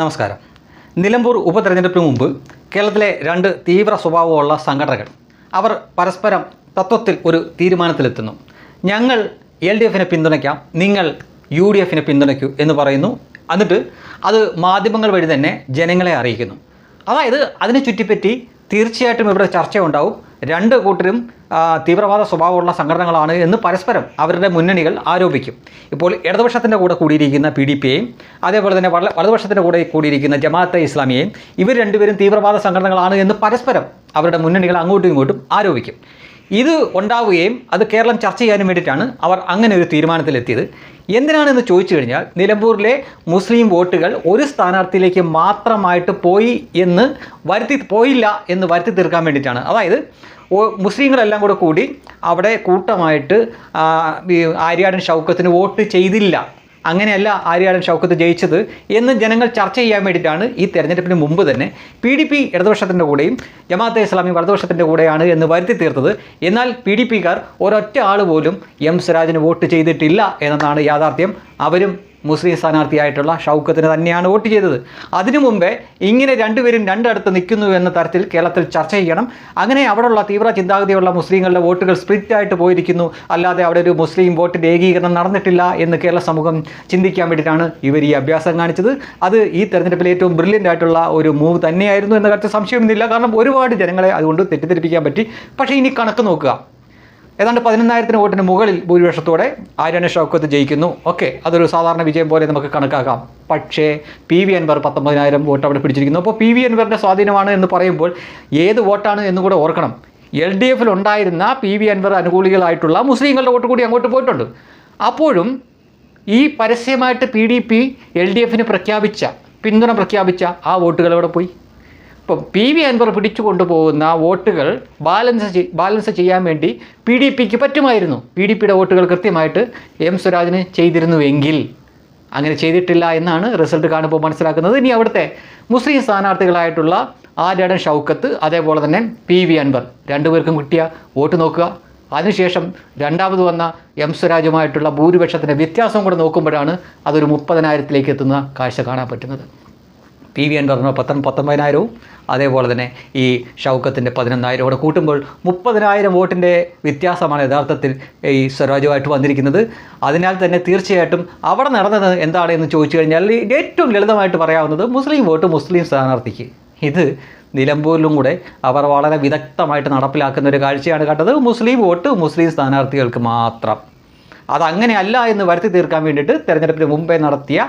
നമസ്കാരം. നിലമ്പൂർ ഉപതെരഞ്ഞെടുപ്പിന് മുമ്പ് കേരളത്തിലെ രണ്ട് തീവ്ര സ്വഭാവമുള്ള സംഘടനകൾ അവർ പരസ്പരം തത്വത്തിൽ ഒരു തീരുമാനത്തിലെത്തുന്നു. ഞങ്ങൾ എൽ ഡി എഫിനെ പിന്തുണയ്ക്കാം നിങ്ങൾ യു ഡി എഫിനെ പിന്തുണയ്ക്കൂ എന്ന് പറയുന്നു. എന്നിട്ട് അത് മാധ്യമങ്ങൾ വഴി തന്നെ ജനങ്ങളെ അറിയിക്കുന്നു. അതായത് അതിനെ ചുറ്റിപ്പറ്റി തീർച്ചയായിട്ടും ഇവിടെ ചർച്ചയുണ്ടാവും. രണ്ട് കൂട്ടരും തീവ്രവാദ സ്വഭാവമുള്ള സംഘടനകളാണ് എന്ന് പരസ്പരം അവരുടെ മുന്നണികൾ ആരോപിക്കും. ഇപ്പോൾ ഇടതുപക്ഷത്തിന്റെ കൂടെ കൂടിയിരിക്കുന്ന പി ഡി പിയെയും അതേപോലെ തന്നെ വള വലതുപക്ഷത്തിന്റെ കൂടെ കൂടിയിരിക്കുന്ന ജമാഅത്തെ ഇസ്ലാമിയെയും ഇവർ രണ്ടുപേരും തീവ്രവാദ സംഘടനകളാണ് എന്ന് പരസ്പരം അവരുടെ മുന്നണികൾ അങ്ങോട്ടും ഇങ്ങോട്ടും ആരോപിക്കും. ഇത് ഉണ്ടാവുകയും അത് കേരളം ചർച്ച ചെയ്യാനും വേണ്ടിയിട്ടാണ് അവർ അങ്ങനെ ഒരു തീരുമാനത്തിലെത്തിയത്. എന്തിനാണെന്ന് ചോദിച്ചു കഴിഞ്ഞാൽ നിലമ്പൂരിലെ മുസ്ലിം വോട്ടുകൾ ഒരു സ്ഥാനാർത്ഥിയിലേക്ക് മാത്രമായിട്ട് പോയി എന്ന് വരുത്തി പോയില്ല എന്ന് വരുത്തി തീർക്കാൻ വേണ്ടിയിട്ടാണ്. അതായത് മുസ്ലിങ്ങളെല്ലാം കൂടെ കൂടി അവിടെ കൂട്ടമായിട്ട് ആര്യാടൻ ഷൗക്കത്തിന് വോട്ട് ചെയ്തില്ല. അങ്ങനെയല്ല ആര്യാടൻ ഷൗക്കത്ത് ജയിച്ചത് എന്ന് ജനങ്ങൾ ചർച്ച ചെയ്യാൻ വേണ്ടിയിട്ടാണ് ഈ തെരഞ്ഞെടുപ്പിന് മുമ്പ് തന്നെ പി ഡി പി ഇടതുപക്ഷത്തിന്റെ കൂടെയും ജമാഅത്തെ ഇസ്ലാമി വലതുപക്ഷത്തിന്റെ കൂടെയാണ് എന്ന് വരുത്തി തീർത്തത്. എന്നാൽ പി ഡി പിക്കാർ ഒരൊറ്റ ആൾ പോലും എം. സ്വരാജിന് വോട്ട് ചെയ്തിട്ടില്ല എന്നതാണ് യാഥാർത്ഥ്യം. അവരും മുസ്ലിം സ്ഥാനാർത്ഥിയായിട്ടുള്ള ഷൗക്കത്തിന് തന്നെയാണ് വോട്ട് ചെയ്തത്. അതിനു മുമ്പേ ഇങ്ങനെ രണ്ടുപേരും രണ്ടടുത്ത് നിൽക്കുന്നു എന്ന തരത്തിൽ കേരളത്തിൽ ചർച്ച ചെയ്യണം. അങ്ങനെ അവിടെയുള്ള തീവ്ര ചിന്താഗതിയുള്ള മുസ്ലിങ്ങളുടെ വോട്ടുകൾ സ്പ്ലിറ്റ് ആയിട്ട് പോയിരിക്കുന്നു. അല്ലാതെ അവിടെ ഒരു മുസ്ലിം വോട്ടിന്റെ ഏകീകരണം നടന്നിട്ടില്ല എന്ന് കേരള സമൂഹം ചിന്തിക്കാൻ വേണ്ടിയിട്ടാണ് ഇവർ ഈ അഭ്യാസം കാണിച്ചത്. അത് ഈ തെരഞ്ഞെടുപ്പിൽ ഏറ്റവും ബ്രില്യന്റ് ആയിട്ടുള്ള ഒരു മൂവ് തന്നെയായിരുന്നു എന്ന കാര്യത്തിൽ സംശയമൊന്നുമില്ല. കാരണം ഒരുപാട് ജനങ്ങളെ അതുകൊണ്ട് തെറ്റിദ്ധരിപ്പിക്കാൻ പറ്റി. പക്ഷേ ഇനി കണക്ക് നോക്കുക. ഏതാണ്ട് പതിനൊന്നായിരത്തിന് വോട്ടിന് മുകളിൽ ഭൂരിപക്ഷത്തോടെ ആര്യാന ഷൗക്കത്ത് ജയിക്കുന്നു. ഓക്കെ അതൊരു സാധാരണ വിജയം പോലെ നമുക്ക് കണക്കാക്കാം. പക്ഷേ പി വി അൻവർ പത്തൊമ്പതിനായിരം വോട്ട് അവിടെ പിടിച്ചിരിക്കുന്നു. അപ്പോൾ പി വി അൻവറിന്റെ സ്വാധീനമാണ് എന്ന് പറയുമ്പോൾ ഏത് വോട്ടാണ് എന്ന് കൂടെ ഓർക്കണം. എൽ ഡി എഫിൽ ഉണ്ടായിരുന്ന പി വി അൻവർ അനുകൂലികളായിട്ടുള്ള മുസ്ലിങ്ങളുടെ വോട്ട് കൂടി അങ്ങോട്ട് പോയിട്ടുണ്ട്. അപ്പോഴും ഈ പരസ്യമായിട്ട് P D P L D എഫിന് പ്രഖ്യാപിച്ച പിന്തുണ പ്രഖ്യാപിച്ച ആ വോട്ടുകൾ എവിടെ പോയി? ഇപ്പം പി വി അൻവർ പിടിച്ചു കൊണ്ടുപോകുന്ന വോട്ടുകൾ ബാലൻസ് ബാലൻസ് ചെയ്യാൻ വേണ്ടി പി ഡി പിക്ക് പറ്റുമായിരുന്നു. പി ഡി പിയുടെ വോട്ടുകൾ കൃത്യമായിട്ട് എം സ്വരാജിന് ചെയ്തിരുന്നുവെങ്കിൽ. അങ്ങനെ ചെയ്തിട്ടില്ല എന്നാണ് റിസൾട്ട് കാണുമ്പോൾ മനസ്സിലാക്കുന്നത്. ഇനി അവിടുത്തെ മുസ്ലിം സ്ഥാനാർത്ഥികളായിട്ടുള്ള ആര്യാടൻ ഷൗക്കത്ത് അതേപോലെ തന്നെ പി വി അൻവർ. രണ്ടുപേർക്കും കിട്ടിയ വോട്ട് നോക്കുക. അതിനുശേഷം രണ്ടാമത് വന്ന എം സ്വരാജുമായിട്ടുള്ള ഭൂരിപക്ഷത്തിന്റെ വ്യത്യാസം കൂടെ നോക്കുമ്പോഴാണ് അതൊരു മുപ്പതിനായിരത്തിലേക്ക് എത്തുന്ന കാഴ്ച കാണാൻ പറ്റുന്നത്. പി വി അൻവറിന് പത്തൊൻ പത്തൊമ്പതിനായിരവും അതേപോലെ തന്നെ ഈ ഷൗക്കത്തിന്റെ പതിനൊന്നായിരം കൂടെ കൂട്ടുമ്പോൾ മുപ്പതിനായിരം വോട്ടിന്റെ വ്യത്യാസമാണ് യഥാർത്ഥത്തിൽ ഈ സ്വരാജുമായിട്ട് വന്നിരിക്കുന്നത്. അതിനാൽ തന്നെ തീർച്ചയായിട്ടും അവിടെ നടന്നത് എന്താണ് എന്ന് ചോദിച്ചു കഴിഞ്ഞാൽ ഏറ്റവും ലളിതമായിട്ട് പറയാവുന്നത് മുസ്ലിം വോട്ട് മുസ്ലിം സ്ഥാനാർത്ഥിക്ക്. ഇത് നിലമ്പൂരിലും കൂടെ അവർ വളരെ വിദഗ്ധമായിട്ട് നടപ്പിലാക്കുന്ന ഒരു കാഴ്ചയാണ് കണ്ടത്. മുസ്ലിം വോട്ട് മുസ്ലിം സ്ഥാനാർത്ഥികൾക്ക് മാത്രം. അതങ്ങനെയല്ല എന്ന് വരുത്തി തീർക്കാൻ വേണ്ടിയിട്ട് തെരഞ്ഞെടുപ്പിന് മുമ്പേ നടത്തിയ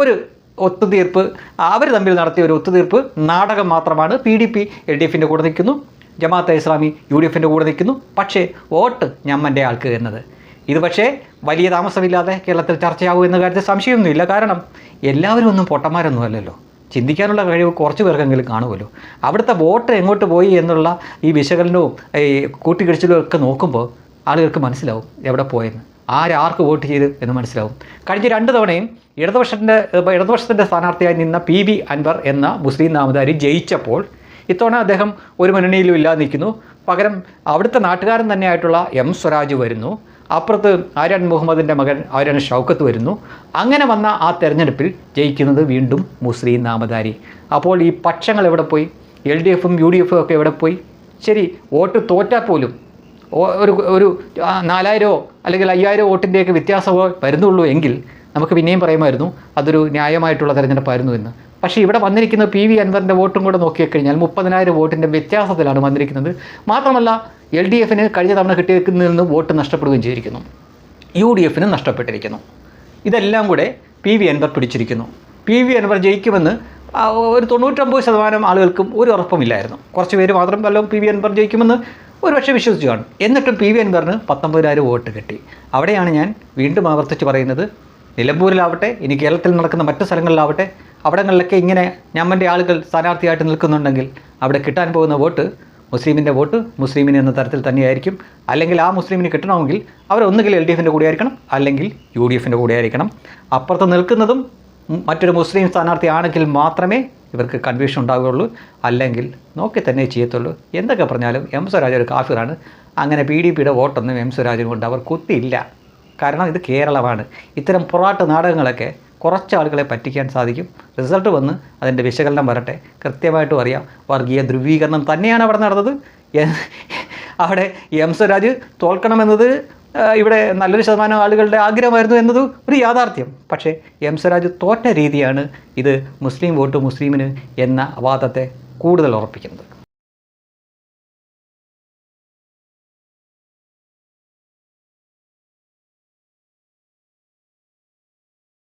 ഒരു ഒത്തുതീർപ്പ് അവർ തമ്മിൽ നടത്തിയ ഒരു ഒത്തുതീർപ്പ് നാടകം മാത്രമാണ്. P D P L D എഫിന്റെ കൂടെ നിൽക്കുന്നു. ജമാഅത്തെ ഇസ്ലാമി യു ഡി എഫിന്റെ കൂടെ നിൽക്കുന്നു. പക്ഷേ വോട്ട് ഞമ്മന്റെ ആൾക്ക് എന്നത്. ഇത് പക്ഷേ വലിയ താമസമില്ലാതെ കേരളത്തിൽ ചർച്ചയാവും എന്ന കാര്യത്തിൽ സംശയമൊന്നുമില്ല. കാരണം എല്ലാവരും ഒന്നും പൊട്ടന്മാരൊന്നും അല്ലല്ലോ. ചിന്തിക്കാനുള്ള കഴിവ് കുറച്ച് പേർക്കെങ്കിലും കാണുമല്ലോ. അവിടുത്തെ വോട്ട് എങ്ങോട്ട് പോയി എന്നുള്ള ഈ വിശകലനവും ഈ കൂട്ടിക്കിടിച്ചിലും ഒക്കെ നോക്കുമ്പോൾ ആളുകൾക്ക് മനസ്സിലാവും എവിടെ പോയെന്ന്. ആരാർക്ക് വോട്ട് ചെയ്ത് എന്ന് മനസ്സിലാവും. കഴിഞ്ഞ രണ്ട് തവണയും ഇടതുപക്ഷത്തിന്റെ ഇടതുപക്ഷത്തിന്റെ സ്ഥാനാർത്ഥിയായി നിന്ന പി ബി അൻവർ എന്ന മുസ്ലിം നാമധാരി ജയിച്ചപ്പോൾ ഇത്തവണ അദ്ദേഹം ഒരു മുന്നണിയിലും ഇല്ലാതെ നിൽക്കുന്നു. പകരം അവിടുത്തെ നാട്ടുകാരൻ തന്നെയായിട്ടുള്ള എം സ്വരാജ് വരുന്നു. അപ്പുറത്ത് ആര്യൻ മുഹമ്മദിന്റെ മകൻ ആര്യൻ ഷൗക്കത്ത് വരുന്നു. അങ്ങനെ വന്ന ആ തെരഞ്ഞെടുപ്പിൽ ജയിക്കുന്നത് വീണ്ടും മുസ്ലിം നാമധാരി. അപ്പോൾ ഈ പക്ഷങ്ങൾ എവിടെ പോയി? എൽ ഡി എഫും യു ഡി എഫും ഒക്കെ എവിടെ പോയി? ശരി വോട്ട് തോറ്റാൽ പോലും ഒരു ഒരു നാലായിരമോ അല്ലെങ്കിൽ അയ്യായിരം വോട്ടിന്റെയൊക്കെ വ്യത്യാസമോ വരുന്നുള്ളൂ എങ്കിൽ നമുക്ക് പിന്നെയും പറയുമായിരുന്നു അതൊരു ന്യായമായിട്ടുള്ള തെരഞ്ഞെടുപ്പായിരുന്നു എന്ന്. പക്ഷേ ഇവിടെ വന്നിരിക്കുന്ന പി വി അൻവറിന്റെ വോട്ടും കൂടെ നോക്കിക്കഴിഞ്ഞാൽ മുപ്പതിനായിരം വോട്ടിന്റെ വ്യത്യാസത്തിലാണ് വന്നിരിക്കുന്നത്. മാത്രമല്ല എൽ ഡി എഫിന് കഴിഞ്ഞ തവണ കിട്ടിയിരിക്കുന്നതിൽ നിന്ന് വോട്ട് നഷ്ടപ്പെടുകയും ചെയ്തിരിക്കുന്നു. യു ഡി എഫിനും നഷ്ടപ്പെട്ടിരിക്കുന്നു. ഇതെല്ലാം കൂടെ പി വി അൻവർ പിടിച്ചിരിക്കുന്നു. പി വി അൻവർ ജയിക്കുമെന്ന് ഒരു തൊണ്ണൂറ്റൊമ്പത് ശതമാനം ആളുകൾക്കും ഒരു ഉറപ്പുമില്ലായിരുന്നു. കുറച്ച് പേര് മാത്രം വല്ലതും പി വി അൻവർ ജയിക്കുമെന്ന് ഒരു പക്ഷേ വിശ്വസിച്ചു കാണും. എന്നിട്ടും പി വി അൻവറിന് പത്തൊമ്പതിനായിരം വോട്ട് കിട്ടി. അവിടെയാണ് ഞാൻ വീണ്ടും ആവർത്തിച്ച് പറയുന്നത് നിലമ്പൂരിലാവട്ടെ ഇനി കേരളത്തിൽ നടക്കുന്ന മറ്റു സ്ഥലങ്ങളിലാവട്ടെ അവിടങ്ങളിലൊക്കെ ഇങ്ങനെ ഞമ്മന്റെ ആളുകൾ സ്ഥാനാർത്ഥിയായിട്ട് നിൽക്കുന്നുണ്ടെങ്കിൽ അവിടെ കിട്ടാൻ പോകുന്ന വോട്ട് മുസ്ലിമിന്റെ വോട്ട് മുസ്ലിമിന് എന്ന തരത്തിൽ തന്നെയായിരിക്കും. അല്ലെങ്കിൽ ആ മുസ്ലിമിന് കിട്ടണമെങ്കിൽ അവർ ഒന്നുകിൽ എൽ ഡി എഫിന്റെ കൂടെ ആയിരിക്കണം അല്ലെങ്കിൽ യു ഡി എഫിന്റെ കൂടെ ആയിരിക്കണം അപ്പുറത്ത് നിൽക്കുന്നതും മറ്റൊരു മുസ്ലിം സ്ഥാനാർത്ഥി ആണെങ്കിൽ മാത്രമേ ഇവർക്ക് കൺഫ്യൂഷൻ ഉണ്ടാവുകയുള്ളൂ. അല്ലെങ്കിൽ നോക്കി തന്നെ ചെയ്യത്തുള്ളൂ. എന്തൊക്കെ പറഞ്ഞാലും എം സ്വരാജ് ഒരു കാഫിറാണ്. അങ്ങനെ പി ഡി പിയുടെ വോട്ടൊന്നും എം സ്വരാജിന് കൊണ്ട് അവർ കുത്തിയില്ല. കാരണം ഇത് കേരളമാണ്. ഇത്തരം പൊറാട്ട് നാടകങ്ങളൊക്കെ കുറച്ച് ആളുകളെ പറ്റിക്കാൻ സാധിക്കും. റിസൾട്ട് വന്ന് അതിന്റെ വിശകലനം വരട്ടെ. കൃത്യമായിട്ടും അറിയാം. വർഗീയ ധ്രുവീകരണം തന്നെയാണ് അവിടെ നടന്നത്. അവിടെ എം സ്വരാജ് തോൽക്കണമെന്നത് ഇവിടെ നല്ലൊരു ശതമാനം ആളുകളുടെ ആഗ്രഹമായിരുന്നു എന്നത് ഒരു യാഥാർത്ഥ്യം. പക്ഷേ എം സ്വരാജ് തോറ്റ രീതിയാണ് ഇത് മുസ്ലിം വോട്ട് മുസ്ലിമിന് എന്ന വാദത്തെ കൂടുതൽ ഉറപ്പിക്കുന്നത്.